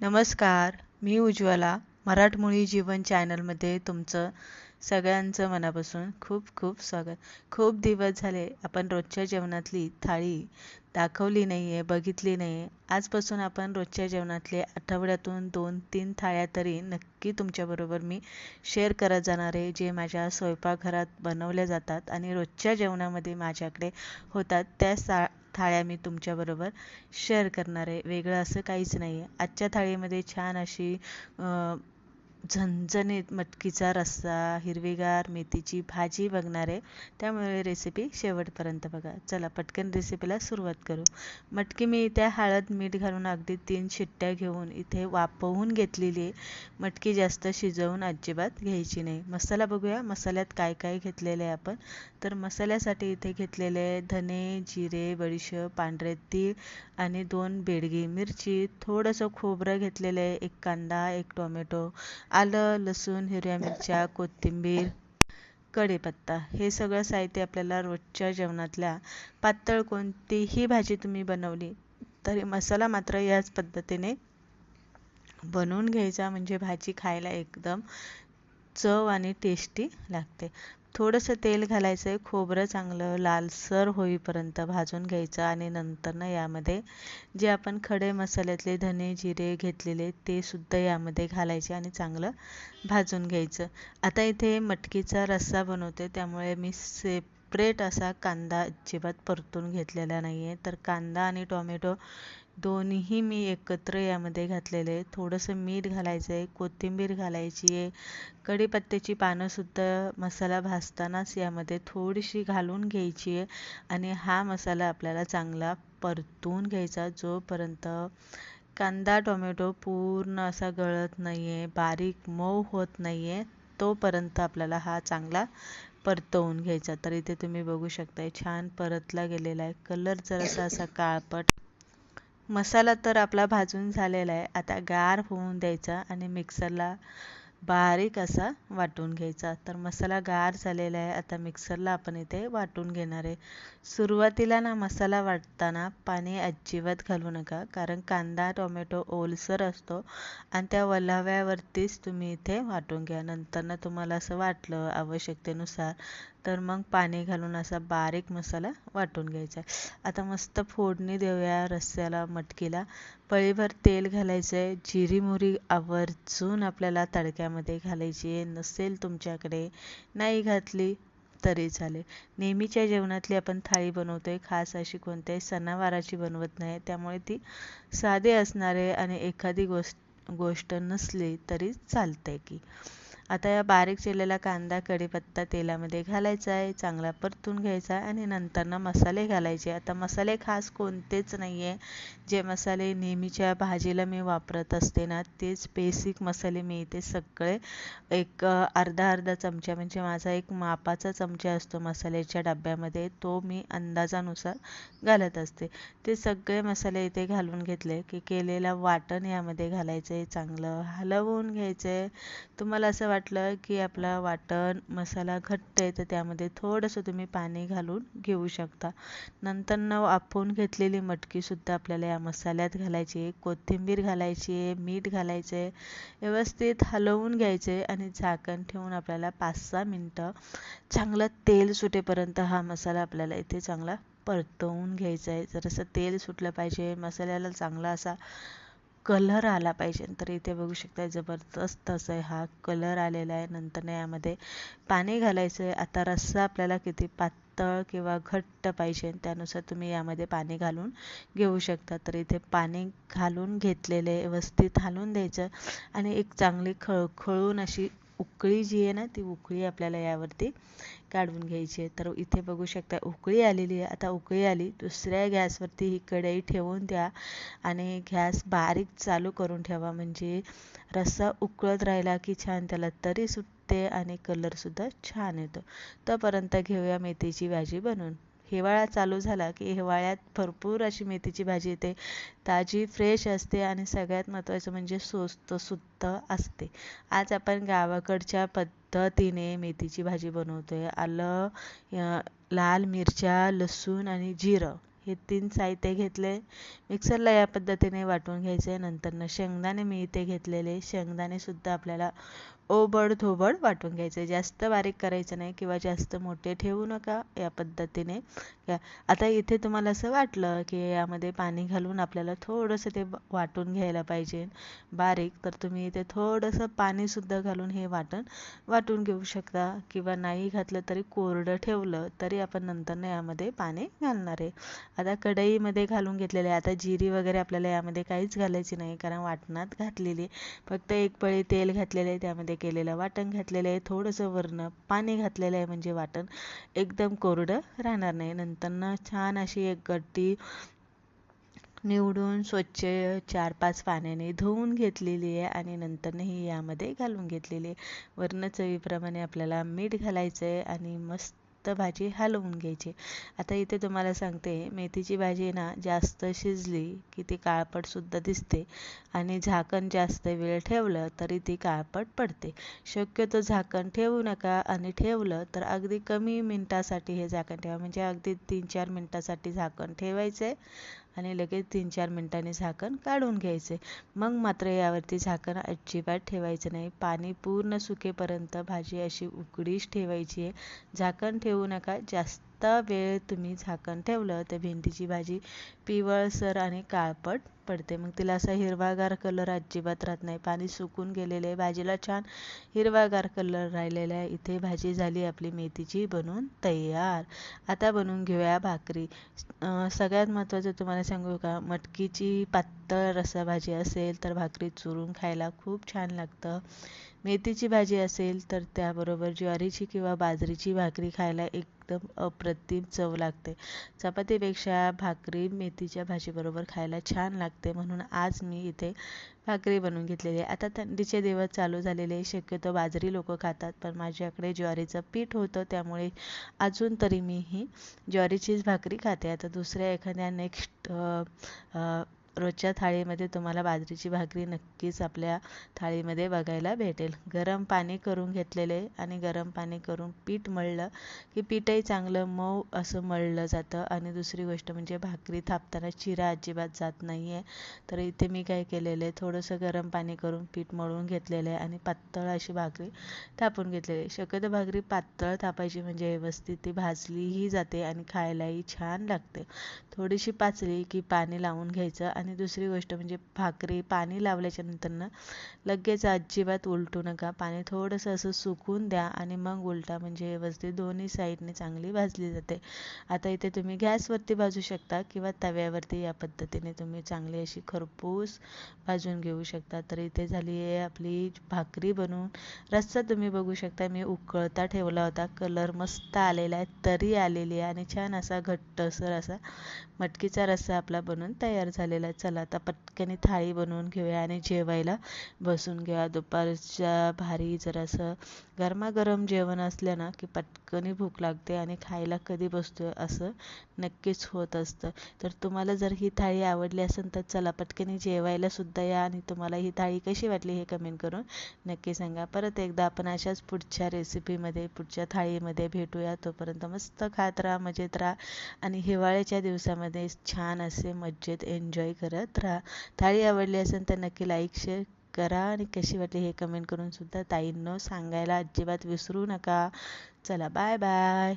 नमस्कार मी उज्ज्वला मराठमोळी जीवन चॅनलमध्ये तुमचं सगळ्यांचं मनापासून खूप खूप स्वागत. खूप दिवस झाले आपण रोजच्या जेवणातली थाळी दाखवली नाही आहे बघितली नाही आहे आजपासून आपण रोजच्या जेवणातले आठवड्यातून दोन तीन थाळ्या तरी नक्की तुमच्याबरोबर मी शेअर करत जाणार आहे जे माझ्या स्वयंपाकघरात बनवल्या जातात आणि रोजच्या जेवणामध्ये माझ्याकडे होतात. त्या सा थाळ्या मी तुमच्याबरोबर शेअर करणार. आहे वेगळं असं काहीच नाही आहे आजच्या थाळीमध्ये छान अशी झणझणीत मटकीचा रस्सा हिरवीगार मेथीची भाजी बघणार. आहे त्यामुळे रेसिपी शेवटपर्यंत बघा. चला पटकन रेसिपीला सुरुवात करू. मटकी मी इथे हळद मीठ घालून अगदी तीन शिट्ट्या घेऊन इथे वापवून घेतलेली आहे. मटकी जास्त शिजवून अजिबात घ्यायची नाही. मसाला बघूया. मसाल्यात काय काय घेतलेलं आहे आपण? तर मसाल्यासाठी इथे घेतलेले धने जिरे बडीशेप पांढरे तीळ आणि दोन बेडगी मिरची. थोडंसं खोबरं घेतलेलं आहे. एक कांदा एक टोमॅटो. आलं लसूण हिरव्या मिरच्या कोथिंबीर कढीपत्ता हे सगळं साहित्य आपल्याला रोजच्या जेवणातल्या पातळ कोणतीही भाजी तुम्ही बनवली तरी मसाला मात्र याच पद्धतीने बनवून घ्यायचा. म्हणजे भाजी खायला एकदम चव आणि टेस्टी लागते. थोडंसं तेल घालायचं आहे खोबरं चांगलं लालसर होईपर्यंत भाजून घ्यायचं आणि नंतरनं यामध्ये जे आपण खडे मसाल्यातले धने जिरे घेतलेले ते सुद्धा यामध्ये घालायचे आणि चांगलं भाजून घ्यायचं. आता इथे मटकीचा रस्सा बनवते त्यामुळे मी सेपरेट असा कांदा अजिबात परतून घेतलेला नाही आहे तर कांदा आणि टोमॅटो दोन्ही मी एकत्र यामध्ये घातलेले आहे थोडंसं मीठ घालायचं आहे कोथिंबीर घालायची आहे. कढीपत्त्याची पानंसुद्धा मसाला भाजतानाच यामध्ये थोडीशी घालून घ्यायची आहे आणि हा मसाला आपल्याला चांगला परतून घ्यायचा. जोपर्यंत कांदा टोमॅटो पूर्ण असा गळत नाही आहे बारीक मऊ होत नाही आहे तोपर्यंत आपल्याला हा चांगला परतवून घ्यायचा. तर इथे तुम्ही बघू शकताय छान परतला गेलेला आहे. कलर जरासा असा काळपट मसाला तर आपला भाजून झालेला आहे. आता गार होऊन द्यायचा आणि मिक्सरला बारीक असा वाटून घ्यायचा. तर मसाला गार झालेला आहे. आता मिक्सरला आपण इथे वाटून घेणार आहे. सुरुवातीला ना मसाला वाटताना पाणी अजिबात घालू नका. कारण कांदा टोमॅटो ओलसर असतो आणि त्या वल्हाव्यावरतीच तुम्ही इथे वाटून घ्या. नंतर ना तुम्हाला असं वाटलं आवश्यकतेनुसार तर मग पाणी घालून असा बारीक मसाला वाटून घ्यायचा आता मस्त फोडणी देऊया रस्स्याला मटकीला. पळीभर तेल घालायचं आहे. जिरी मोहरी आवर्जून आपल्याला तडक्यामध्ये घालायची आहे. नसेल तुमच्याकडे नाही घातली तरी चालेल. नेहमीच्या जेवणातली आपण थाळी बनवतो आहे खास अशी कोणत्याही सणावाराची बनवत नाही. त्यामुळे ती साधे असणारे आणि एखादी गोष्ट गोष्ट नसली तरी चालते की. आता या बारीक चिरलेला कांदा कढीपत्ता तेलामध्ये घालायचा आहे चांगला परतून घ्यायचा आणि नंतरनं मसाले घालायचे. आता मसाले खास कोणतेच नाही आहे जे मसाले नेहमीच्या भाजीला मी वापरत असते ना तेच बेसिक मसाले मी इथे सगळे एक अर्धा अर्धा चमचा म्हणजे माझा एक मापाचा चमचा असतो मसाल्याच्या डब्यामध्ये तो मी अंदाजानुसार घालत असते. ते सगळे मसाले इथे घालून घेतले की केलेला वाटण यामध्ये घालायचं आहे चांगलं हलवून घ्यायचं. आहे तुम्हाला असं वाटलं की आपला वाटण मसाला घट्ट आहे तर त्यामध्ये थोडंसं तुम्ही पाणी घालून घेऊ शकता. नंतर न आपण घेतलेली मटकीसुद्धा आपल्याला या मसाल्यात घालायची आहे. कोथिंबीर घालायची आहे मीठ घालायचं आहे व्यवस्थित हलवून घ्यायचे आहे आणि झाकण ठेवून आपल्याला पाच सहा मिनटं चांगलं तेल सुटेपर्यंत हा मसाला आपल्याला इथे चांगला परतवून घ्यायचा आहे जरासं तेल सुटलं पाहिजे मसाल्याला चांगला असा कलर आला पाहिजे. तर इथे बघू शकता जबरदस्त असं हा कलर आलेला आहे. नंतर यामध्ये पाणी घालायचं आहे आता रस्सा आपल्याला किती पातळ किंवा घट्ट पाहिजे त्यानुसार तुम्ही यामध्ये पाणी घालून घेऊ शकता. तर इथे पाणी घालून घेतलेले व्यवस्थित हालून द्यायचं आणि एक चांगली खळखळून अशी उकळी जी आहे ना ती उकळी आपल्याला यावरती काढून घ्यायची आहे. तर इथे बघू शकता उकळी आलेली आहे. आता उकळी आली दुसऱ्या गॅसवरती ही कढई ठेवून द्या आणि गॅस बारीक चालू करून ठेवा. म्हणजे रस्सा उकळत राहिला की छान त्याला तरी सुटते आणि कलरसुद्धा छान येतो. तोपर्यंत घेऊया मेथीची भाजी बनवून. हिवाळा चालू झाला की हिवाळ्यात भरपूर अशी मेथीची भाजी येते. ताजी फ्रेश असते आणि सगळ्यात महत्त्वाचं म्हणजे स्वस्त सुद्धा असते. आज आपण गावाकडच्या पद्धतीने मेथीची भाजी बनवतोय. आलं लाल मिरच्या लसूण आणि जिरं हे तीन साहित्य घेतले. मिक्सरला या पद्धतीने वाटून घ्यायचे. नंतर शेंगदाणे मी इथे घेतलेले. शेंगदाणेसुद्धा आपल्याला ओबड धोबड वाटून घ्यायचे. जास्त बारीक करायचं नाही किंवा जास्त मोठे ठेवू नका या पद्धतीने. आता इथे तुम्हाला असं वाटलं की यामध्ये पाणी घालून आपल्याला थोडंसं ते वाटून घ्यायला पाहिजे. बारीक तर तुम्ही इथे थोडंसं पाणीसुद्धा घालून हे वाटण वाटून घेऊ शकता किंवा नाही घातलं तरी कोरडं ठेवलं तरी आपण नंतर यामध्ये पाणी घालणार आहे. आता कढईमध्ये घालून घेतलेले आता जिरी वगैरे आपल्याला यामध्ये काहीच घालायची नाही कारण वाटणात घातलेली फक्त एक पळी तेल घातलेलं आहे त्यामध्ये केलेलं वाटण घातलेलं आहे. थोडंसं वरण पाणी घातलेलं आहे म्हणजे वाटण. एकदम कोरडं राहणार नाही. नंतर छान अशी एक गड्डी निवडून स्वच्छ चार पाच पाण्याने धुवून घेतलेली आहे आणि नंतरनं ही यामध्ये घालून घेतलेली आहे. वर्ण चवीप्रमाणे आपल्याला मीठ घालायचं आहे आणि मस्त भाजी हलवून घ्यायची. आता इथे तुम्हाला सांगते मेथीची भाजी ना जास्त शिजली की ती काळपटसुद्धा दिसते. आणि झाकण जास्त वेळ ठेवलं तरी ती काळपट पडते. शक्यतो झाकण ठेवू नका आणि ठेवलं तर अगदी कमी मिनटासाठी हे झाकण ठेवा. म्हणजे अगदी तीन चार मिनटासाठी झाकण ठेवायचं आहे आणि लगेच तीन चार मिनटांनी झाकण काढून घ्यायचे. मग मात्र यावरती झाकण अजिबात ठेवायचं नाही. पाणी पूर्ण सुकेपर्यंत भाजी अशी उकडीच ठेवायची आहे. झाकण ठेवू नका. जास्त वेळ तुम्ही झाकण ठेवलं तर भेंडीची भाजी पिवळसर आणि काळपट पडते. मग तिला असा हिरवागार कलर अजिबात राहत नाही. पाणी सुकून गेलेलं आहे. भाजीला छान हिरवागार कलर राहिलेला आहे. इथे भाजी झाली आपली मेथीची बनवून तयार. आता बनवून घेऊया भाकरी. सगळ्यात महत्त्वाचं तुम्हाला सांगू का? मटकीची पातळ रसाभाजी असेल तर भाकरी चुरून खायला खूप छान लागतं. मेथीची भाजी असेल तर त्याबरोबर ज्वारीची किंवा बाजरीची भाकरी खायला एकदम अप्रतिम चव लागते. चपातीपेक्षा भाकरी मेथीच्या भाजीबरोबर खायला छान लागते म्हणून आज मी इथे भाकरी बनवून घेतलेली आहे. आता थंडीचे दिवस चालू झालेले शक्यतो बाजरी लोक खातात पण माझ्याकडे ज्वारीचं पीठ होतं त्यामुळे अजून तरी मी ही ज्वारीचीच भाकरी खाते. आता दुसऱ्या एखाद्या नेक्स्ट रोजच्या थाळीमध्ये तुम्हाला बाजरीची भाकरी नक्कीच आपल्या थाळीमध्ये बघायला भेटेल. गरम पाणी करून घेतलेले आणि गरम पाणी करून पीठ मळलं की पीठही चांगलं मऊ असं मळलं जातं. आणि दुसरी गोष्ट म्हणजे भाकरी थापताना चिरा अजिबात जात नाही आहे तर इथे मी काय केलेलं आहे थोडंसं गरम पाणी करून पीठ मळून घेतलेलं आहे आणि पातळ अशी भाकरी थापून घेतलेली. आहे शक्यतो भाकरी पातळ थापायची म्हणजे व्यवस्थित ती भाजलीही जाते आणि खायलाही छान लागते. थोडीशी पाचली की पाणी लावून घ्यायचं आणि दुसरी गोष्ट म्हणजे भाकरी पाणी लावल्याच्या नंतरनं लगेच अजिबात उलटू नका. पाणी थोडंसं असं सुकून द्या आणि मग उलटा म्हणजे व्यवस्थित दोन्ही साईडने चांगली भाजली जाते. आता इथे तुम्ही गॅसवरती भाजू शकता किंवा तव्यावरती या पद्धतीने तुम्ही चांगली अशी खरपूस भाजून घेऊ शकता. तर इथे झाली आहे आपली भाकरी बनवून रस्सा तुम्ही बघू शकता मी उकळता ठेवला होता. कलर मस्त आलेला आहे तरी आलेली आहे आणि छान असा घट्टसर असा मटकीचा रस्सा आपला बनवून तयार झालेला आहे चला आता पटकन थाळी बनवून घेऊया आणि जेवायला बसून घेऊया. दुपारच्या भारी जरासं गरमागरम जेवण असलं ना की पटकनी भूक लागते आणि खायला कधी बसतोय असं नक्कीच होत असतं. तर तुम्हाला जर ही थाळी आवडली असेल तर चला पटकनी जेवायला सुद्धा या आणि तुम्हाला ही थाळी कशी वाटली हे कमेंट करून नक्की सांगा. परत एकदा आपण अशाच पुढच्या रेसिपीमध्ये पुढच्या थाळीमध्ये भेटूया. तोपर्यंत मस्त खात राहा मजेत राहा आणि हिवाळ्याच्या दिवसामध्ये छान असे मजेत एन्जॉय करत राहा. थाळी आवडली असेल तर नक्की लाईक शेअर करा आणि कशी वाटली हे कमेंट करून सुद्धा ताईंनो सांगायला अजिबात विसरू नका. चला बाय बाय